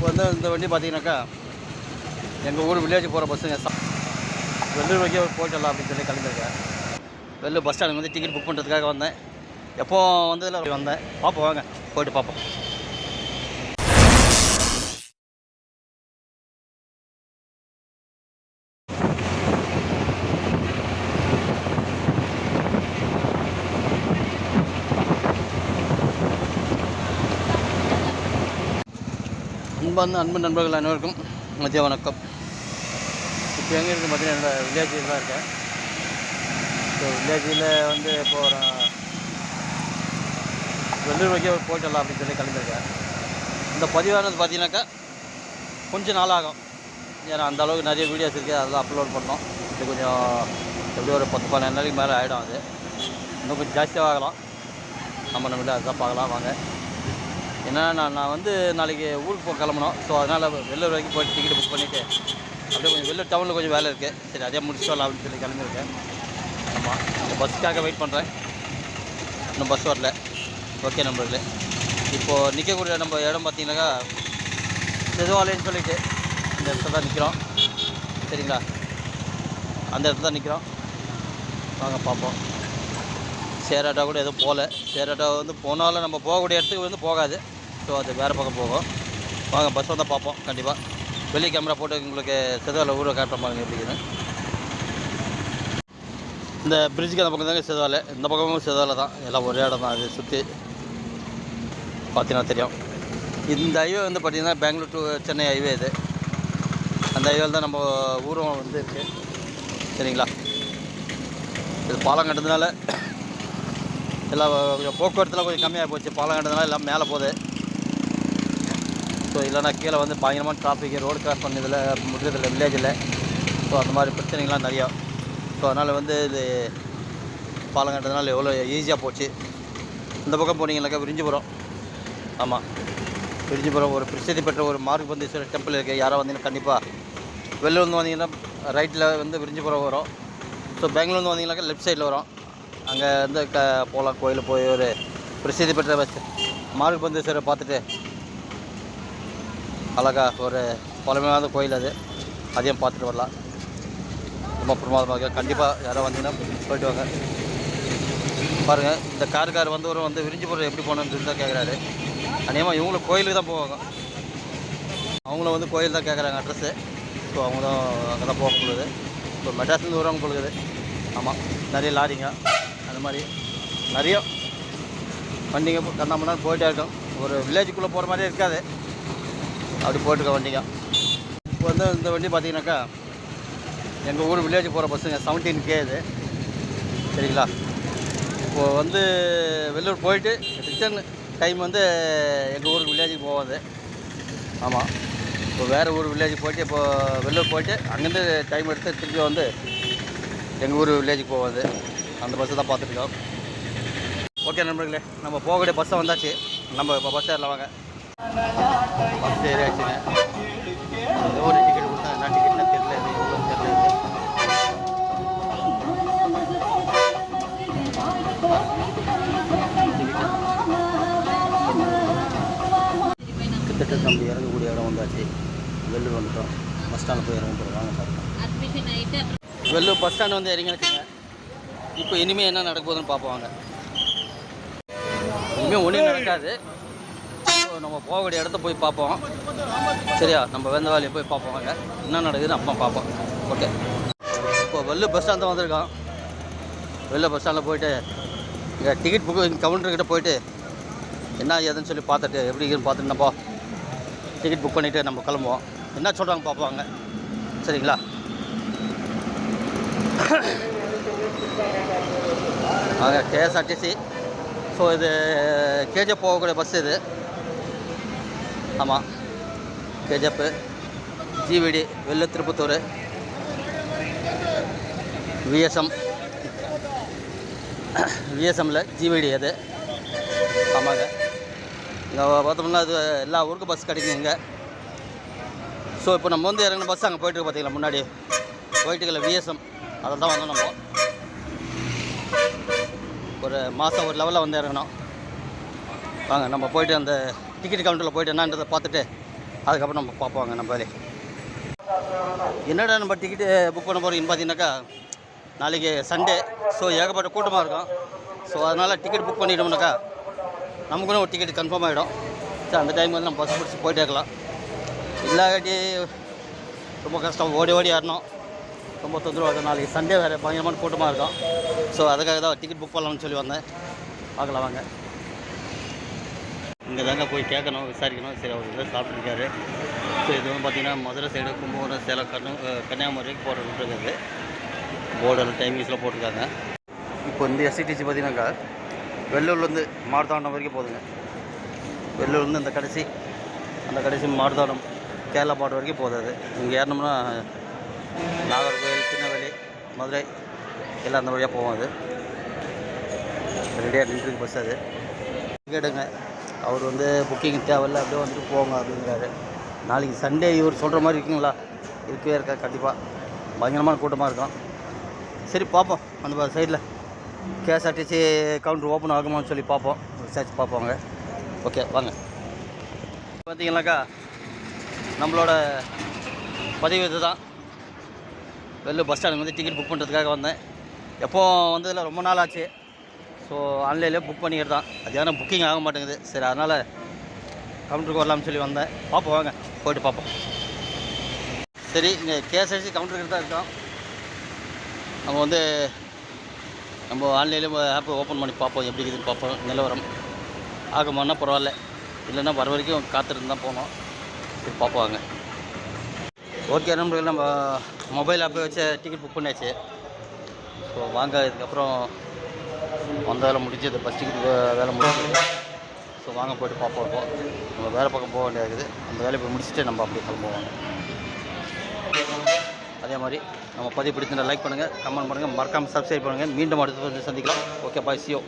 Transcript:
இப்போ வந்து இந்த வண்டி பார்த்தீங்கன்னாக்கா எங்கள் ஊர் வில்லேஜ் போகிற பஸ்ஸுங்க வெள்ளூர் வரைக்கும் போயிட்டு அப்படின்னு சொல்லி கிளம்பியிருக்கேன். வெள்ளூர் பஸ் ஸ்டாண்டுக்கு வந்து டிக்கெட் புக் பண்ணுறதுக்காக வந்தேன். எப்போ வந்ததில் வந்தேன். பார்ப்போம் வாங்க. போயிட்டு பார்ப்போம். அன்பார்ந்த அன்பு நண்பர்கள் அனைவருக்கும் மதிய வணக்கம். இப்போ எங்கே இருக்குது பார்த்தீங்கன்னா என்னோட வில்லேஜில் தான் இருக்கேன். ஸோ வில்லேஜில் வந்து இப்போ ஒரு வெள்ளூர் வரைக்கும் போயிட்டு அப்படின்னு சொல்லி கிளம்பியிருக்கேன். இந்த பதிவானது பார்த்தீங்கன்னாக்கா கொஞ்சம் நாள் ஆகும் ஏன்னா அந்த அளவுக்கு நிறைய வீடியோஸ் இருக்குது அதெல்லாம் அப்லோட் பண்ணோம். இது கொஞ்சம் எப்படி ஒரு பத்து பன்னெண்டு நாளைக்கு மேலே ஆகிடும் அது. இன்னும் கொஞ்சம் ஜாஸ்தியாக ஆகலாம். நம்ம நம்மகிட்ட அதுதான் பார்க்கலாம். வாங்க. ஏன்னா நான் நான் வந்து நாளைக்கு ஊருக்கு போக கிளம்பணும். ஸோ அதனால் வெள்ளூர் வரைக்கும் போயிட்டு டிக்கெட் புக் பண்ணிவிட்டு அப்படியே கொஞ்சம் வெள்ளூர் டவுனில் கொஞ்சம் வேலை இருக்குது சரி அதே முடிச்சிட்டு வரலாம் அப்படின்னு சொல்லி கிளம்பியிருக்கேன். ஆமாம் இந்த பஸ்ஸுக்காக வெயிட் பண்ணுறேன் இன்னும் பஸ் வரல. ஓகே நம்பர்களே இப்போது நிற்கக்கூடிய நம்ம இடம் பார்த்தீங்கன்னாக்கா செதுவாலைன்னு சொல்லிட்டு இந்த இடத்துல தான் நிற்கிறோம் சரிங்களா? அந்த இடத்துல தான் நிற்கிறோம் வாங்க பார்ப்போம். சேராட்டா கூட எதுவும் போகல. சேராட்டா வந்து போனாலும் நம்ம போகக்கூடிய இடத்துக்கு வந்து போகாது. ஸோ அது வேறு பக்கம் போகும். வாங்க பஸ் வந்தால் பார்ப்போம் கண்டிப்பாக வெளி கேமரா போட்டு உங்களுக்கு செதுவாலை ஊரை காட்டுற பாருங்க எப்படின்னு இந்த பிரிட்ஜுக்கு அந்த பக்கம் தாங்க செதுவாலை. இந்த பக்கமும் செதுவாலை தான். எல்லாம் ஒரே இடம் தான். அது சுற்றி பார்த்தீங்கன்னா தெரியும். இந்த ஹைவே வந்து பார்த்திங்கன்னா பெங்களூர் டு சென்னை ஹைவே இது. அந்த ஹைவேல தான் நம்ம ஊரும் வந்து இருக்குது சரிங்களா? இது பாலம் கட்டுறதுனால எல்லாம் கொஞ்சம் போக்குவரத்துலாம் கொஞ்சம் கம்மியாக போச்சு. பாலம் கண்டதுனால எல்லாம் மேலே போகுது. ஸோ இல்லைனா கீழே வந்து பயங்கரமான டிராஃபிக் ரோடு கிராஸ் பண்ணதில் முடிஞ்சதில்லை வில்லேஜில் ஸோ அந்த மாதிரி பிரச்சனைகள்லாம் நிறையா. ஸோ அதனால் வந்து இது பாலம் கட்டதுனால எவ்வளோ ஈஸியாக போச்சு. இந்த பக்கம் போனீங்கன்னாக்கா விரிஞ்சிபுரம். ஆமாம் விரிஞ்சிபுரம் ஒரு பிரசித்தி பெற்ற ஒரு மார்க் பந்தீஸ்வரர் டெம்பிள் இருக்குது யாராக வந்தீங்கன்னா கண்டிப்பாக வெளில வந்தீங்கன்னா ரைட்டில் வந்து விரிஞ்சிபுரம் வரும். ஸோ பெங்களூர்ந்து வந்தீங்கன்னாக்கா லெஃப்ட் சைடில் வரும். அங்கே இருந்து க போகலாம் கோயில் போய் ஒரு பிரசித்தி பெற்ற பஸ் மார்க் பந்தேஸ்வரை பார்த்துட்டு அழகா ஒரு பழமையான கோயில் அது. அதையும் பார்த்துட்டு வரலாம். ரொம்ப பிரமாதமாக கண்டிப்பாக யாரோ வந்தீங்கன்னா போயிட்டு வாங்க. பாருங்கள் இந்த காருக்கார் வந்து ஒரு வந்து விரிஞ்சிபுரம் எப்படி போகணுன்னு சொல்லி தான் கேட்குறாரு அநேகமாக இவங்களும் கோயிலுக்கு தான் போவாங்க. அவங்களும் வந்து கோயில் தான் கேட்குறாங்க அட்ரஸ்ஸு ஸோ அவங்க தான் அங்கே தான் போக முடியுது. ஸோ மெட்ராஸ்லேருந்து வருவாங்க கொடுக்குது ஆமாம் நிறைய லாரிங்க. அந்த மாதிரி நிறைய வண்டிங்க கண்ணாமண்ணா போயிட்டே இருக்கும். ஒரு வில்லேஜுக்குள்ளே போகிற மாதிரியே இருக்காது. அப்படி போயிட்டுருக்க வண்டிங்க. இப்போ வந்து இந்த வண்டி பார்த்தீங்கன்னாக்கா எங்கள் ஊர் வில்லேஜ் போகிற பஸ்ஸுங்க செவன்டீன் கே இது. சரிங்களா? இப்போது வந்து வெள்ளூர் போயிட்டு ரிட்டர்ன் டைம் வந்து எங்கள் ஊர் வில்லேஜுக்கு போகாது. ஆமாம் இப்போ வேறு ஊர் வில்லேஜுக்கு போயிட்டு இப்போ வெள்ளூர் போயிட்டு அங்கேருந்து டைம் எடுத்து திருப்பி வந்து எங்கள் ஊர் வில்லேஜுக்கு போகாது. அந்த பஸ்ஸை தான் பார்த்துருக்கோம் ஓகே நண்பர்களே நம்ம போகக்கூடிய பஸ்ஸை வந்தாச்சு. நம்ம இப்போ பஸ் ஏறலாம் வாங்க. பஸ் ஏறியாச்சுங்க. ஏதோ ஒரு டிக்கெட் கொடுத்தா என்ன டிக்கெட்னா தெரியல இது தெரியல. இது கிட்டத்தட்ட நம்ம இறங்கக்கூடிய இடம் வந்தாச்சு. வெள்ளூர் வந்துட்டோம். பஸ் ஸ்டாண்டில் போய் இறங்க போகிறோம் வாங்க பார்க்கலாம். வெள்ளூர் பஸ் ஸ்டாண்ட் வந்து இறங்கினுக்குங்க இப்போ இனிமேல் என்ன நடக்க போகுதுன்னு பார்ப்போம் இனிமேல் ஒன்றும் நடக்காது. நம்ம போகக்கூடிய இடத்த போய் பார்ப்போம். சரியா? நம்ம வேந்தவாளியை போய் பார்ப்போம் என்ன நடக்குதுன்னு அப்பா பார்ப்போம். ஓகே. இப்போ வெள்ளு பஸ் ஸ்டாண்ட் தான் வந்திருக்கோம் வெளில பஸ் ஸ்டாண்டில் போயிட்டு இங்கே டிக்கெட் புக் கவுண்டர்கிட்ட போயிட்டு என்ன ஏதுன்னு சொல்லி பார்த்துட்டு எப்படி இருக்குன்னு பார்த்துட்டு நம்ம டிக்கெட் புக் பண்ணிவிட்டு நம்ம கிளம்புவோம். என்ன சொல்கிறாங்க பார்ப்போம் சரிங்களா? ஆக கேஎஸ்ஆர்டிசி ஸோ இது கேஜிஎஃப் போகக்கூடிய பஸ் இது. ஆமாம் கேஜிஎஃப் ஜிவிடி வெள்ளு திருப்பத்தூர் விஎஸ்எம் விஎஸ்எம்மில் ஜிவிடி அது. ஆமாங்க. இங்கே பார்த்தோம்னா அது எல்லா ஊருக்கும் பஸ் கிடைக்கும் இங்கே. ஸோ இப்போ நம்ம வந்து இறங்கின பஸ் அங்கே போயிட்டுருக்கு பார்த்தீங்களா முன்னாடி? போயிட்டுக்கல விஎஸ்எம் அதில் தான் வந்தோம் நம்ம. ஒரு மாதம் ஒரு லெவலில் வந்து இறங்கணும். வாங்க நம்ம போயிட்டு அந்த டிக்கெட் கவுண்டரில் போயிட்டு என்னன்றதை பார்த்துட்டு அதுக்கப்புறம் நம்ம பார்ப்போங்க நம்ம வேலையை. என்னடா நம்ம டிக்கெட்டு புக் பண்ண போகிறீங்கன்னு பார்த்தீங்கன்னாக்கா நாளைக்கு சண்டே ஸோ ஏகப்பட்ட கூட்டமாக இருக்கும். ஸோ அதனால் டிக்கெட் புக் பண்ணிட்டோம்னாக்கா நமக்குன்னு ஒரு டிக்கெட் கன்ஃபார்ம் ஆகிடும் சரி அந்த டைம் வந்து நம்ம பஸ் பிடிச்சி போயிட்டே இருக்கலாம். இல்லாட்டி ரொம்ப கஷ்டம். ஓடி ஓடி ஆடணும் ரொம்ப தொந்தரவாக நாளைக்கு சண்டே வேறு பயங்கரமான கூட்டமாக இருக்கும் ஸோ அதுக்காக தான் டிக்கெட் புக் பண்ணலாம்னு சொல்லி வந்தேன் பார்க்கலாம் வாங்க இங்கே தாங்க போய் கேட்கணும் விசாரிக்கணும் சரி அவர் இதை சாப்பிட்ருக்காரு ஸோ இது வந்து பார்த்திங்கன்னா மதுரை சைடு கும்பகோணம் சேலம் கண்ணு கன்னியாகுமரிக்கு போகிற ரூட் இருக்குது போர்டில் டைமிங்ஸில் போட்டிருக்காங்க இப்போ இந்த எஸ்சிடிசி பார்த்தீங்கன்னாக்கா வெள்ளூர்லேருந்து மார்த்தாண்டம் வரைக்கும் போதுங்க வெள்ளூர்லேருந்து இந்த கடைசி அந்த கடைசி மார்த்தாண்டம் கேரளா பாட்டு வரைக்கும் போகுது அது இங்கே ஏறினோம்னா நாகர்கோவில் திருநெல்வேலி மதுரை எல்லாம் அந்த வழியாக போவோம் அது. ரெடியாக நின்றுருக்கு பஸ் அது. கேட்டுங்க அவர் வந்து புக்கிங் தேவையில்ல அப்படியே வந்துட்டு போங்க அப்படிங்கிறாரு. நாளைக்கு சண்டே இவர் சொல்கிற மாதிரி இருக்குங்களா? இருக்கவே இருக்கா கண்டிப்பாக பயங்கரமான கூட்டமாக இருக்கும். சரி பார்ப்போம். அந்த சைடில் கேஎஸ்ஆர்டிசி கவுண்டர் ஓப்பன் ஆகுமான்னு சொல்லி பார்ப்போம். விசாரிச்சு பார்ப்போங்க ஓகே வாங்க. பார்த்தீங்கன்னாக்கா நம்மளோட பதிவு இது தான் வெளில பஸ் ஸ்டாண்டுக்கு வந்து டிக்கெட் புக் பண்ணுறதுக்காக வந்தேன். எப்போ வந்ததில் ரொம்ப நாள் ஆச்சு. ஸோ ஆன்லைனில் புக் பண்ணிக்கிறது தான் அது ஏன்னா புக்கிங் ஆக மாட்டேங்குது. சரி அதனால் கவுண்டருக்கு வரலாம்னு சொல்லி வந்தேன். பார்ப்போம் வாங்க. போயிட்டு பார்ப்போம் சரி இங்கே கேஎஸ்ஆர்சி கவுண்டருக்கு தான் இருக்கோம். நம்ம வந்து நம்ம ஆன்லைனில் ஆப் ஓப்பன் பண்ணி பார்ப்போம் எப்படி இருக்குதுன்னு பார்ப்போம் நிலவரம். ஆகுமானா பரவாயில்ல. இல்லைன்னா வர வரைக்கும் காத்திருந்து தான் போனோம் சரி பார்ப்போம் வாங்க. ஓகே நம்மளுக்கு நம்ம மொபைல் ஆப்பை வச்சு டிக்கெட் புக் பண்ணியாச்சு ஸோ வாங்க இதுக்கப்புறம் அந்த வேலை முடிஞ்சது. பஸ் டிக்கெட் வேலை முடிஞ்சது. ஸோ வாங்க போயிட்டு பார்ப்போம் இப்போ. நம்ம வேலை பக்கம் போக வேண்டியது இருக்குது அந்த வேலையை போய் முடிச்சுட்டு நம்ம அப்படியே கிளம்புவோம். அதே மாதிரி நம்ம பதிவு பிடிச்சிருந்தா லைக் பண்ணுங்கள் கமெண்ட் பண்ணுங்கள் மறக்காமல் சப்ஸ்கிரைப் பண்ணுங்கள் மீண்டும் அடுத்து வந்து சந்திக்கலாம். Okay bye சியோ